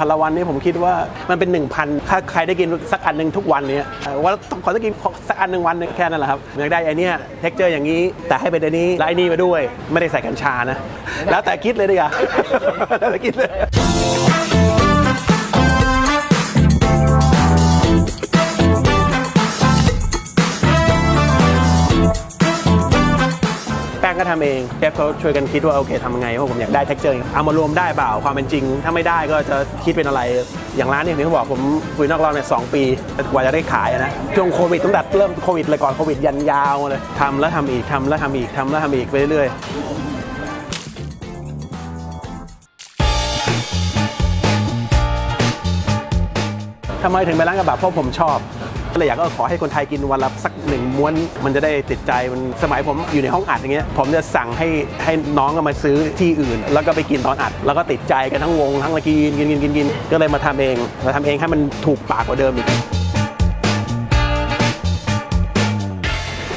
พันละวันนี้ผมคิดว่ามันเป็น 1,000ถ้าใครได้กินสักอันหนึ่งทุกวันเนี่ยว่าต้องขอสักกินสักอันหนึ่งวันนึงแค่นั้นแหละครับอยากได้ไอเนี้ยเท็กเจอร์อย่างนี้ แต่ให้เป็นอันนี้และไอ้นี่มาด้วย ไม่ได้ใส่กัญชานะ แล้วแต่คิดเลยดีกว่าแล้วแต่คิดเลย ก็ทำเองเชฟเขาช่วยกันคิดว่าโอเคทำยังไงเพราะผมอยากได้ t e x t อร์เอามารวมได้เปล่าความเป็นจริง ถ้าไม่ได้ก็จะคิดเป็นอะไรอย่างร้านนี้ที่เขาบอกผมคุยนอกรอบเนี่ยสองปีกว่าจะได้ขายนะช่วงโควิดตั้งแต่เริ่มโควิดเลยก่อนโควิดยันยาวเลยทำแล้วทำอีกทำแล้วทำอีกทำแล้วทำอีกไปเรื่อยๆทำไมถึงไปร้านกระบะเพราะผมชอบ ก็เลยอยากก็ขอให้คนไทยกินวันละสักหนึ่งม้วน มันจะได้ติดใจมันสมัยผมอยู่ในห้องอัดอย่างเงี้ยผมจะสั่งให้ให้น้องก็มาซื้อที่อื่น แล้วก็ไปกินตอนอัด แล้วก็ติดใจกันทั้งวงทั้งละกินกินกินกินกินก็เลยมาทำเองมาทำเองให้มันถูกปากกว่าเดิมอีก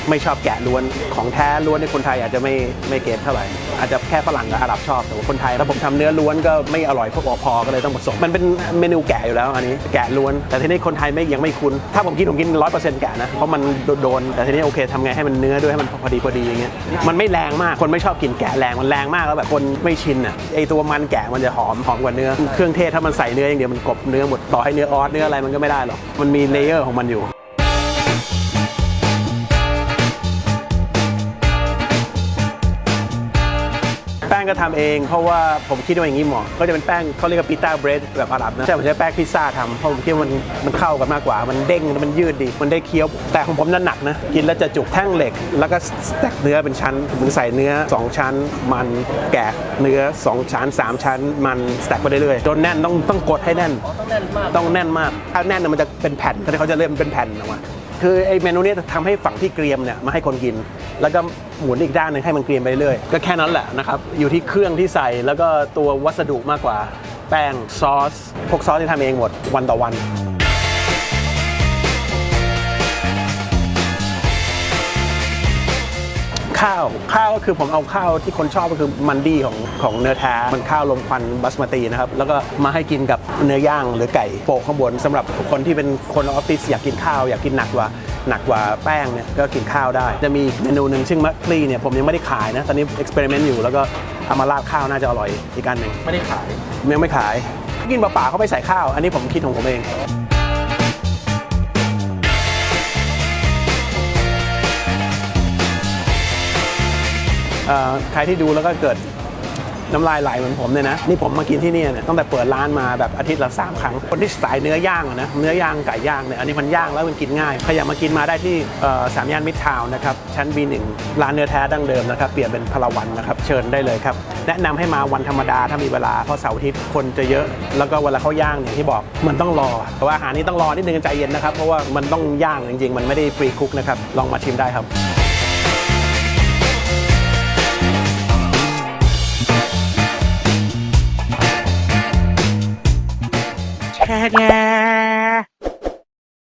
ไม่ชอบแกะล้วนของแท้ล้วนในคนไทยอาจจะไม่ไม่เก็ตเท่าไหร่อาจจะแค่ฝรั่งกับอาหรับชอบแต่ว่าคนไทยถ้าผมทำเนื้อล้วนก็ไม่อร่อยพวกอพอก็เลยต้องผสมมันเป็นเมนูแกะอยู่แล้วอันนี้แกะล้วน แต่ทีนี้คนไทยไม่ยังไม่คุ้นถ้าผมกินผมกินร้อยเปอร์เซ็นต์แกะนะเพราะมันโดนแต่ทีนี้โอเคทำไงให้มันเนื้อด้วยให้มันพอดีพอดีอย่างเงี้ยมันไม่แรงมากคนไม่ชอบกินแกะแรงมันแรงมากแล้วแบบคนไม่ชินอะไอตัวมันแกะมันจะหอมหอมกว่าเนื้อเครื่องเทศถ้ามันใส่เนื้ออย่างเดียวมันกบเนื้อหมดต่อให้เนื้อออสเนื้ออะไรมันก็ไม่ได้หรอกมันมีเลเยอร์ของมันอยู่ ป้งก็ทำเอง เพราะว่าผมคิดว่าอย่างนี้เหมาะก็จะเป็นแป้งเขาเรียกว่าพิต้าเบรดแบบอาหรับนะใช่ผมใช้แป้งพิซซ่าทำเพราะผมคิดว่ามันมันเข้ากันมากกว่า มันเด้งมันยืดดี มันได้เคี้ยว แต่ของผมนั้นหนักนะ กินแล้วจะจุกแท่งเหล็ก แล้วก็สแต็กเนื้อเป็นชั้นผมใส่เนื้อ 2 ชั้น มันแกะเนื้อ 2 ชั้น 3 ชั้น มันสแต็กไปเรื่อยๆจนแน่นต้องต้องกดให้แน่นต้องแน่นมากต้องแน่นมากถ้าแน่นน่ะมันจะเป็นแผ่นเขาจะเริ่มเป็นแผ่นออกมา คือไอ้เมนูเนี้ยทำให้ฝั่งที่เกรียมเนี่ยมาให้คนกิน แล้วก็หมุนอีกด้านหนึงให้มันเกรียมไปเรื่อยก็แค่นั้นแหละนะครับ อยู่ที่เครื่องที่ใส่แล้วก็ตัววัสดุมากกว่า แป้งซอสพวกซอสที่ทำเองหมดวันต่อวัน ข้าว ข้าวก็คือผมเอาข้าวที่คนชอบก็คือมันดี้ของของเนื้อแท้มันข้าวลมควันบัสมาตีนะครับ แล้วก็มาให้กินกับเนื้อย่างหรือไก่โปะข้างบนสำหรับคนที่เป็นคนออฟฟิศอยากกินข้าวอยากกินหนักกว่าหนักกว่าแป้งเนี่ยก็กินข้าวได้ จะมีเมนูหนึ่งซึ่งมัคลีเนี่ยผมยังไม่ได้ขายนะ ตอนนี้เอ็กซ์เพร์เมนต์อยู่แล้วก็เอามาราดข้าวน่าจะอร่อยอีกอันหนึ่งไม่ได้ขายยังไม่ขาย กินเปล่าๆเขาไปใส่ข้าว อันนี้ผมคิดของผมเอง ใครที่ดูแล้วก็เกิดน้ำลายไหลเหมือนผมเนี่ยนะนี่ผมมากินที่นี่เนี่ยตั้งแต่เปิดร้านมาแบบอาทิตย์ละสามครั้ง คนที่สายเนื้อย่างนะเนื้อย่างไก่ย่างเนี่ยอันนี้มันย่างแล้วมันกินง่ายใครอยากมากินมาได้ที่สามย่านมิตรทาวน์นะครับชั้น B1 ร้านเนื้อแท้ดั้งเดิมนะครับเปลี่ยนเป็นพลวันนะครับเชิญได้เลยครับแนะนำให้มาวันธรรมดาถ้ามีเวลาเพราะเสาร์อาทิตย์คนจะเยอะ แล้วก็เวลาเขาย่างอย่างที่บอกมันต้องรอแต่ว่าอาหารนี้ต้องรอนิดนึงใจเย็นนะครับเพราะว่ามันต้องย่างจริงๆ มันไม่ได้ฟรีคุกนะครับลองมาชิมได้ครับ hết nha.